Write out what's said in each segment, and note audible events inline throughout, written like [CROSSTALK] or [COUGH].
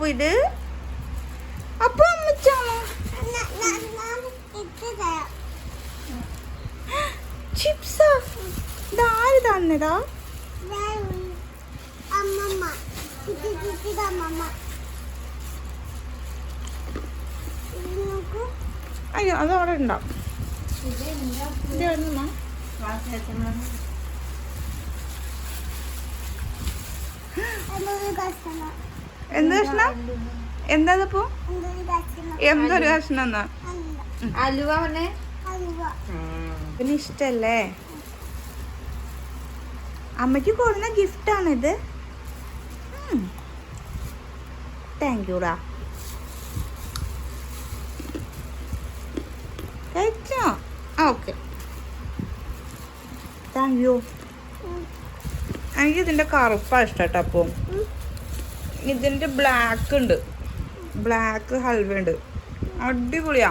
അപ്പു ഇത്? അപ്പു അമ്മച്ചാണോ അയ്യോ അത് അവിടെ ഉണ്ടാവും ഇത് എന്ത് കഷ്ണം? എന്താ കഷ്ണം എന്തൊരു കഷ്ണം എന്നാ അലുവ പറഞ്ഞേ. പിന്നെ ഇഷ്ടല്ലേ? അമ്മയ്ക്ക് കൊടുന്ന ഗിഫ്റ്റാണിത്. താങ്ക് യുടാ കഴിച്ചോ? ഓക്കെ. താങ്ക് യു എനിക്ക് ഇതിന്റെ കറുപ്പാണ് ഇഷ്ടം കേട്ടോ അപ്പം ഇതിന്റെ ബ്ലാക്ക് ഉണ്ട്. ബ്ലാക്ക് ഹൽവ ഉണ്ട്. അടിപൊളിയാ.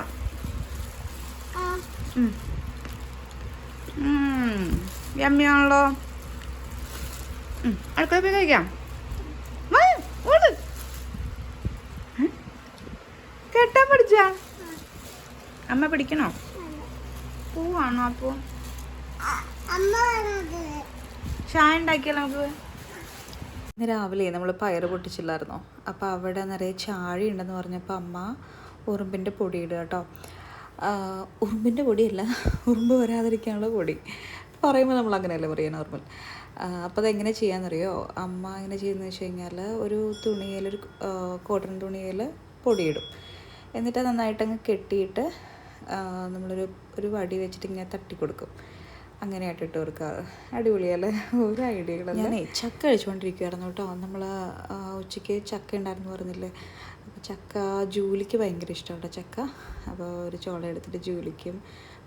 യമ്മിയാണല്ലോ അടുക്കള പോയി കഴിക്കാം. കേട്ടാ? കെട്ടാൻ പഠിച്ച? അമ്മ പിടിക്കണോ? പൂവാണോ അപ്പോ? ചായ ഉണ്ടാക്കിയാലോ നമുക്ക്? ഇന്ന് രാവിലെ നമ്മൾ പയർ പൊട്ടിച്ചില്ലായിരുന്നോ? അപ്പോൾ അവിടെ നിറയെ ചാഴി ഉണ്ടെന്ന് പറഞ്ഞപ്പോൾ അമ്മ ഉറുമ്പിന്റെ പൊടി ഇടുക കേട്ടോ. ഉറുമ്പിന്റെ പൊടിയല്ല ഉറുമ്പ് വരാതിരിക്കാനുള്ള പൊടി. പറയുമ്പോൾ നമ്മൾ അങ്ങനെയല്ലേ പറയുക നോർമൽ. അപ്പോൾ അതെങ്ങനെ ചെയ്യാമെന്നറിയോ അമ്മ എങ്ങനെ ചെയ്യുന്നത് വെച്ച് കഴിഞ്ഞാൽ ഒരു തുണിയിൽ ഒരു കോട്ടൺ തുണിയിൽ പൊടിയിടും. എന്നിട്ട് നന്നായിട്ടങ്ങ് കെട്ടിയിട്ട് നമ്മളൊരു ഒരു വടി വെച്ചിട്ട് ഇങ്ങനെ തട്ടി കൊടുക്കും അങ്ങനെയായിട്ട് ഇട്ട് കൊടുക്കാറ് അടിപൊളിയല്ലേ? ഒരു ഐഡിയകളല്ലേ? ഞാനേ ചക്ക കഴിച്ചുകൊണ്ടിരിക്കുവായിരുന്നു കേട്ടോ. നമ്മൾ ഉച്ചയ്ക്ക് ചക്ക ഉണ്ടായിരുന്നു പറഞ്ഞില്ലേ? അപ്പോൾ ചക്ക ജൂലിക്ക് ഭയങ്കര ഇഷ്ടമാണ് ചക്ക. അപ്പോൾ ഒരു ചോള എടുത്തിട്ട് ജൂലിക്കും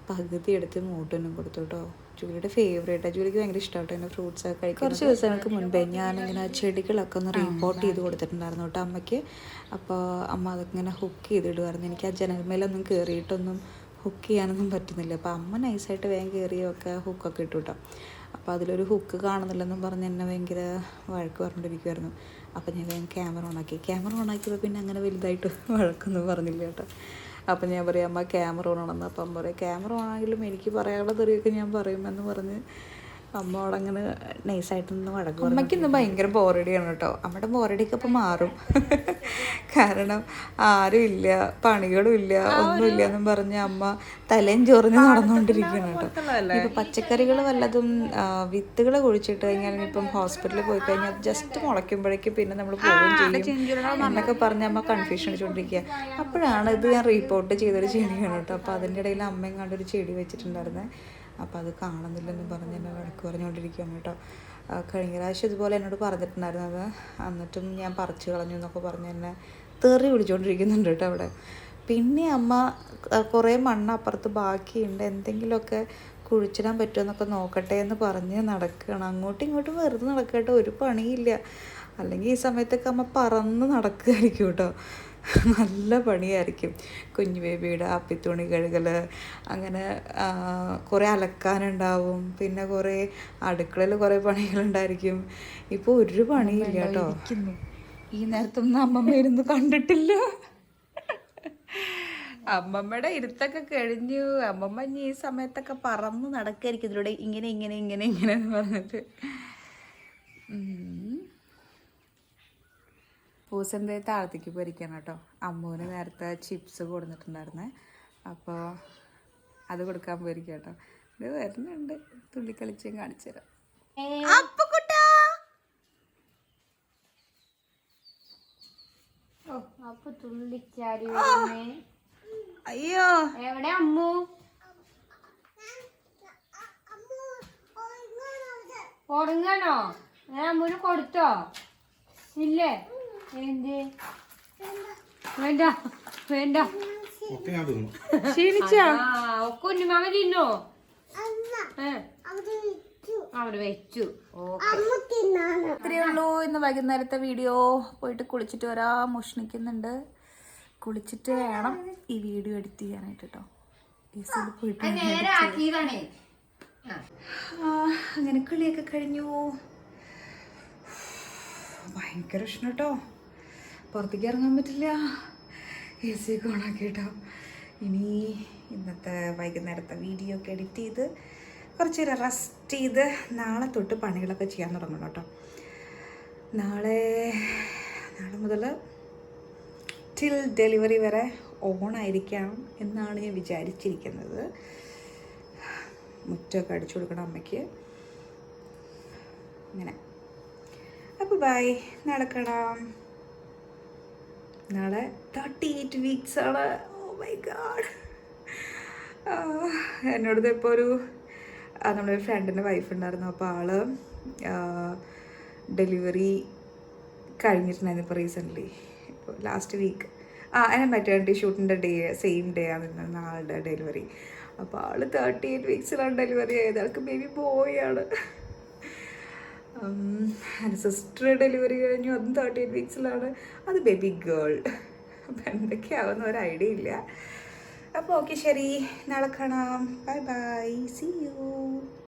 പകുതി എടുത്ത് മൂട്ടനും കൊടുത്തു കേട്ടോ. ജൂലിയുടെ ഫേവറേറ്റാണ് ജൂലിക്ക് ഭയങ്കര ഇഷ്ടമാണ് കേട്ടോ എന്റെ ഫ്രൂട്ട്സ് ഒക്കെ കഴിക്കും കുറച്ച് ദിവസങ്ങൾക്ക് മുൻപേ ഞാനിങ്ങനെ ചെടികളൊക്കെ ഒന്ന് റിപ്പോർട്ട് ചെയ്ത് കൊടുത്തിട്ടുണ്ടായിരുന്നു കേട്ടോ അമ്മയ്ക്ക്. അപ്പോൾ അമ്മ അതൊക്കെ ഇങ്ങനെ ഹുക്ക് ചെയ്തിടുമായിരുന്നു എനിക്ക് ആ ജനൽമേലൊന്നും കയറിയിട്ടൊന്നും ഹുക്ക് ചെയ്യാനൊന്നും പറ്റുന്നില്ല. അപ്പോൾ അമ്മ നൈസായിട്ട് വേഗം കയറിയൊക്കെ ഹുക്കൊക്കെ ഇട്ടു കേട്ടോ അപ്പോൾ അതിലൊരു ഹുക്ക് കാണുന്നില്ലെന്നും പറഞ്ഞ് എന്നെ ഭയങ്കര വഴക്ക് പറഞ്ഞിരിക്കുമായിരുന്നു അപ്പോൾ ഞാൻ വേഗം ക്യാമറ ഓണാക്കി ക്യാമറ ഓണാക്കിയപ്പോൾ പിന്നെ അങ്ങനെ വലുതായിട്ട് വഴക്കൊന്നും പറഞ്ഞില്ല കേട്ടോ. അപ്പം ഞാൻ പറയാം അമ്മ ക്യാമറ ഓണാണെന്ന് അപ്പം പറയാം ക്യാമറ ഓണാണെങ്കിലും എനിക്ക് പറയാനുള്ള തെറിയൊക്കെ ഞാൻ പറയുമെന്ന് പറഞ്ഞ് അമ്മ അവിടെ അങ്ങനെ നൈസായിട്ടൊന്ന് വഴക്ക് അമ്മയ്ക്ക് ഇന്ന് ഭയങ്കര ബോറടിയാണ് കേട്ടോ. അമ്മയുടെ ബോറടിയൊക്കെ ഇപ്പം മാറും. [LAUGHS] കാരണം ആരും ഇല്ല പണികളും ഇല്ല ഒന്നുമില്ല എന്നും പറഞ്ഞ് അമ്മ തലയും ചൊറിഞ്ഞ് നടന്നുകൊണ്ടിരിക്കുകയാണ് കേട്ടോ. ഇപ്പം പച്ചക്കറികൾ വല്ലതും വിത്തുകൾ കുഴിച്ചിട്ട് കഴിഞ്ഞാൽ ഇപ്പം ഹോസ്പിറ്റലിൽ പോയി കഴിഞ്ഞാൽ ജസ്റ്റ് മുളയ്ക്കുമ്പോഴേക്കും പിന്നെ നമ്മൾ പോവുകയും ചെയ്യും. എന്നൊക്കെ പറഞ്ഞ് അമ്മ കൺഫ്യൂഷൻ അടിച്ചുകൊണ്ടിരിക്കുക അപ്പോഴാണ് ഇത് ഞാൻ റിപ്പോർട്ട് ചെയ്തൊരു ചെടിയാണ് കേട്ടോ. അപ്പോൾ അതിന്റെ ഇടയിൽ അമ്മയും കണ്ടൊരു ചെടി വെച്ചിട്ടുണ്ടായിരുന്നേ. അപ്പോൾ അത് കാണുന്നില്ലെന്ന് പറഞ്ഞ് എന്നെ വഴക്ക് പറഞ്ഞുകൊണ്ടിരിക്കുകയാണ് കേട്ടോ. കഴിഞ്ഞ പ്രാവശ്യം ഇതുപോലെ എന്നോട് പറഞ്ഞിട്ടുണ്ടായിരുന്നത് എന്നിട്ടും ഞാൻ പറിച്ചു കളഞ്ഞു എന്നൊക്കെ പറഞ്ഞ് എന്നെ തെറി വിളിച്ചുകൊണ്ടിരിക്കുന്നുണ്ട് കേട്ടോ അവിടെ. പിന്നെ അമ്മ കുറേ മണ്ണ് അപ്പുറത്ത് ബാക്കിയുണ്ട്. എന്തെങ്കിലുമൊക്കെ കുഴിച്ചിടാൻ പറ്റുമെന്നൊക്കെ നോക്കട്ടെ എന്ന് പറഞ്ഞ് നടക്കുകയാണ്. അങ്ങോട്ടും ഇങ്ങോട്ടും വെറുതെ നടക്കട്ടെ ഒരു പണിയില്ല. അല്ലെങ്കിൽ ഈ സമയത്തൊക്കെ അമ്മ പറന്ന് നടക്കുമായിരിക്കും കേട്ടോ. [LAUGHS] നല്ല പണിയായിരിക്കും. കുഞ്ഞു ബേബിയുടെ അപ്പിത്തുണി കഴുകൽ അങ്ങനെ കുറേ അലക്കാനുണ്ടാവും. പിന്നെ കുറേ അടുക്കളയിൽ കുറേ പണികളുണ്ടായിരിക്കും. ഇപ്പോൾ ഒരു പണിയില്ല കേട്ടോ. ഈ നേരത്തൊന്നും അമ്മമ്മ ഇരുന്ന് കണ്ടിട്ടില്ല. അമ്മമ്മയുടെ ഇരുത്തൊക്കെ കഴിഞ്ഞു. അമ്മമ്മ ഇനി ഈ സമയത്തൊക്കെ പറന്ന് നടക്കായിരിക്കും. ഇതിലൂടെ ഇങ്ങനെ ഇങ്ങനെ ഇങ്ങനെ ഇങ്ങനെ പറഞ്ഞിട്ട്. ഉം. പൂസന്റെ താഴത്തേക്ക് പൊരിക്കണം കേട്ടോ. അമ്മൂന് നേരത്തെ ചിപ്സ് കൊടുത്തിട്ടുണ്ടായിരുന്നേ. അപ്പോൾ അത് കൊടുക്കാൻ പോയിരിക്കും കേട്ടോ. ഇത് വരുന്നുണ്ട്. തുള്ളിക്കളിച്ചും കാണിച്ചു തരാം. അപ്പുക്കുട്ടാ ഓ അപ്പൊ തുള്ളിച്ചാടി വരുന്നേ. അയ്യോ. എവിടെ അമ്മു? ഞാൻ അമ്മുന് കൊടുത്തോ? ഇല്ലേ? വേണ്ട? വേണ്ട ഒക്കെ ഞാൻ തിന്നു. ക്ഷീണിച്ചാ? ആ കുഞ്ഞുമാമ തിന്നോ? അവിടെ വെച്ചു. ഇത്രയേ ഉള്ളൂ ഇന്ന് വൈകുന്നേരത്തെ വീഡിയോ. പോയിട്ട് കുളിച്ചിട്ട് വരാ. മുഷ്ണിക്കുന്നുണ്ട് കുളിച്ചിട്ട് വേണം ഈ വീഡിയോ എഡിറ്റ് ചെയ്യാനായിട്ട് കേട്ടോ അങ്ങനെ കളിയൊക്കെ കഴിഞ്ഞു. ഭയങ്കര ഇഷ്ടം കേട്ടോ പുറത്തേക്ക് ഇറങ്ങാൻ പറ്റില്ല. എ സി ഒക്കെ ഓണാക്കി കേട്ടോ ഇനി ഇന്നത്തെ വൈകുന്നേരത്തെ വീഡിയോ ഒക്കെ എഡിറ്റ് ചെയ്ത് കുറച്ച് നേരം റെസ്റ്റ് ചെയ്ത് നാളെ തൊട്ട് പണികളൊക്കെ ചെയ്യാൻ തുടങ്ങണം കേട്ടോ. നാളെ നാളെ മുതൽ ടിൽ ഡെലിവറി വരെ ഓണായിരിക്കാം എന്നാണ് ഞാൻ വിചാരിച്ചിരിക്കുന്നത്. മുറ്റമൊക്കെ അടിച്ചു കൊടുക്കണം അമ്മയ്ക്ക്. അങ്ങനെ. അപ്പോൾ ബൈ നടക്കണം നാളെ തേർട്ടി എയ്റ്റ് വീക്സ് ആണ് ഓ മൈ ഗാഡ് എന്നോടത് ഇപ്പോൾ ഒരു നമ്മുടെ ഫ്രണ്ടിന്റെ വൈഫ് ഉണ്ടായിരുന്നു. അപ്പോൾ ആൾ ഡെലിവറി കഴിഞ്ഞിട്ടുണ്ടായിരുന്നു ഇപ്പോൾ റീസെന്റ്ലി ഇപ്പോൾ ലാസ്റ്റ് വീക്ക് ആ അതിന് മെറ്റേണിറ്റി ഷൂട്ടിന്റെ ഡേ സെയിം ഡേ ആണ് ആളുടെ ഡെലിവറി അപ്പോൾ ആൾ തേർട്ടി എയ്റ്റ് വീക്സിലാണ് ഡെലിവറി ആയത്. ആൾക്ക് ബേബി ബോയ് ആണ്. സിസ്റ്റർ ഡെലിവറി കഴിഞ്ഞു. അതും തേർട്ടി എയ്റ്റ് വീക്സിലാണ് അത് ബേബി ഗേൾ അപ്പം എന്തൊക്കെയാവുന്ന ഒരു ഐഡിയ ഇല്ല. അപ്പോൾ ഓക്കെ ശരി. നാളെ കാണാം. Bye bye C U